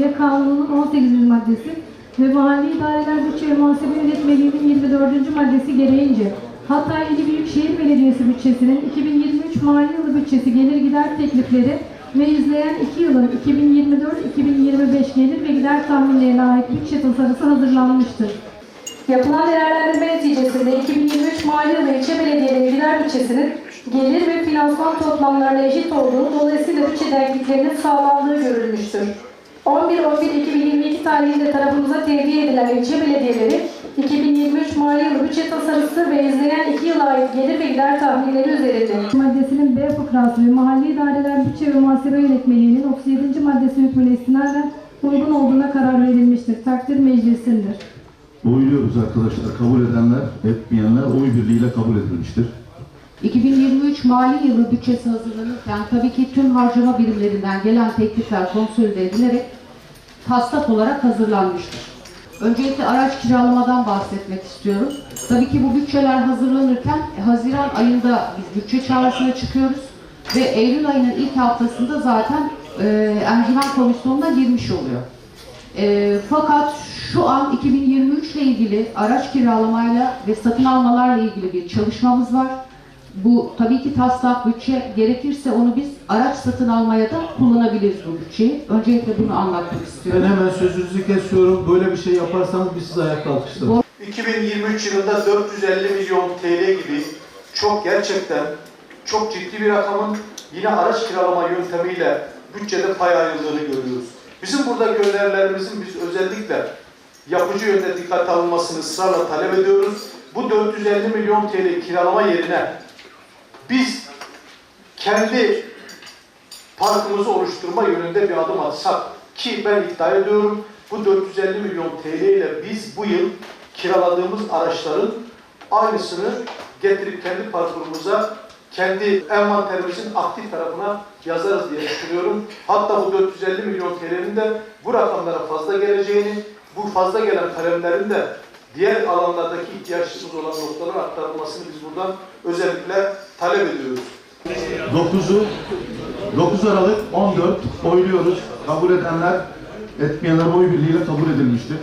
Belediye Kanunu'nun 18. maddesi ve Mahalli İdareler Bütçe Muhasebe Yönetmeliği'nin 24. maddesi gereğince Hatay İl Büyükşehir Belediyesi bütçesinin 2023 mali yılı bütçesi gelir gider teklifleri ve izleyen 2 yılın 2024-2025 gelir ve gider tahminlerine ait bütçe tasarısı hazırlanmıştır. Yapılan değerlendirme neticesinde 2023 mali yılı ilçe belediyeleri gider bütçesinin gelir ve finansman toplamlarına eşit olduğu dolayısıyla bütçe denkliklerinin sağlandığı görülmüştür. 11-11-2022 tarihinde tarafımıza tevdi edilen ilçe belediyeleri 2023 mali yılı bütçe tasarısı ve izleyen 2 yıla ait gelir ve gider tahminleri üzerinde. Maddesinin B fıkrası ve mahalli idareler bütçe ve muhasebe yönetmeliğinin 37. maddesi hükmüne istinaden uygun olduğuna karar verilmiştir. Takdir meclisindir. Oyluyoruz arkadaşlar. Kabul edenler, etmeyenler oy birliğiyle kabul edilmiştir. 2023 mali yılı bütçesi hazırlanırken tabii ki tüm harcama birimlerinden gelen teklifler konsolide edilerek taslak olarak hazırlanmıştır. Öncelikle araç kiralamadan bahsetmek istiyorum. Tabii ki bu bütçeler hazırlanırken e, Haziran ayında biz bütçe çağrısına çıkıyoruz ve Eylül ayının ilk haftasında zaten e, Encümen Komisyonu'na girmiş oluyor. E, fakat şu an 2023 ile ilgili araç kiralamayla ve satın almalarla ilgili bir çalışmamız var. Bu tabii ki taslak bütçe gerekirse onu biz araç satın almaya da kullanabiliriz bu bütçeyi. Öncelikle bunu anlatmak Ben istiyorum. hemen sözünüzü kesiyorum. Böyle bir şey yaparsanız biz sizi ayakta alkışlarız. 2023 yılında 450 milyon TL gibi çok gerçekten çok ciddi bir rakamın yine araç kiralama yöntemiyle bütçede pay ayrıldığını görüyoruz. Bizim burada önerilerimizin biz özellikle yapıcı yönde dikkat alınmasını ısrarla talep ediyoruz. Bu 450 milyon TL kiralama yerine biz kendi parkımızı oluşturma yönünde bir adım atsak ki ben iddia ediyorum bu 450 milyon TL ile biz bu yıl kiraladığımız araçların aynısını getirip kendi parkurumuza kendi envanterimizin aktif tarafına yazarız diye düşünüyorum. Hatta bu 450 milyon TL'nin de bu rakamlara fazla geleceğini, bu fazla gelen kalemlerin de diğer alanlardaki ihtiyaçımız olan noktalara aktarılmasını biz buradan özellikle talep ediyoruz. 9'u 9 Aralık 14 oyluyoruz. Kabul edenler, etmeyenler oy birliğiyle kabul edilmiştir.